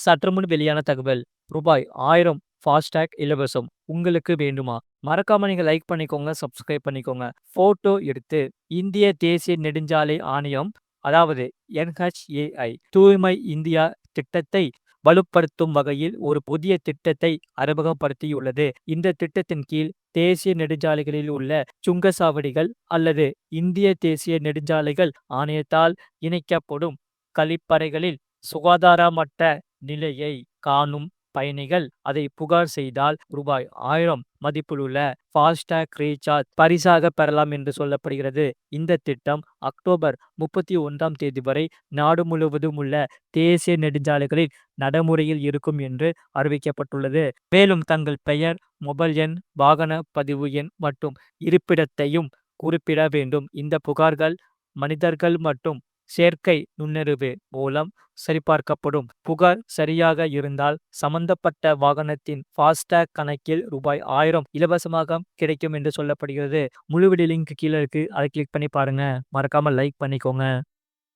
சற்று முன் வெளியான தகவல் ரூபாய் ஆயிரம் ஃபாஸ்டேக் இலவசம் உங்களுக்கு வேண்டுமா? மறக்காம நீங்க லைக் பண்ணிக்கோங்க சப்ஸ்கிரைப் பண்ணிக்கோங்க. போட்டோ எடுத்து இந்திய தேசிய நெடுஞ்சாலை ஆணையம் அதாவது என்ஹெச்ஏஐ தூய்மை இந்தியா திட்டத்தை வலுப்படுத்தும் வகையில் ஒரு புதிய திட்டத்தை அறிமுகப்படுத்தியுள்ளது. இந்த திட்டத்தின் கீழ் தேசிய நெடுஞ்சாலைகளில் உள்ள சுங்கசாவடிகள் அல்லது இந்திய தேசிய நெடுஞ்சாலைகள் ஆணையத்தால் இணைக்கப்படும் கழிப்பறைகளில் சுகாதாரமற்ற நிலையை காணும் பயணிகள் அதை புகார் செய்தால் ரூபாய் ஆயிரம் மதிப்பிலுள்ள ஃபாஸ்டேக் ரீசார்ஜ் பரிசாக பெறலாம் என்று சொல்லப்படுகிறது. இந்த திட்டம் அக்டோபர் முப்பத்தி ஒன்றாம் தேதி வரை நாடு முழுவதும் உள்ள தேசிய நெடுஞ்சாலைகளில் நடைமுறையில் இருக்கும் என்று அறிவிக்கப்பட்டுள்ளது. மேலும் தங்கள் பெயர் மொபைல் எண் வாகன பதிவு எண் மற்றும் இருப்பிடத்தையும் குறிப்பிட வேண்டும். இந்த புகார்கள் மனிதர்கள் மற்றும் சேர்க்கை நுண்ணறிவு மூலம் சரிபார்க்கப்படும். புகார் சரியாக இருந்தால் சம்பந்தப்பட்ட வாகனத்தின் ஃபாஸ்டேக் கணக்கில் ரூபாய் ஆயிரம் இலவசமாக கிடைக்கும் என்று சொல்லப்படுகிறது. முழு லிங்க் கீழே இருக்கு. அதை கிளிக் பண்ணி பாருங்க. மறக்காம லைக் பண்ணிக்கோங்க.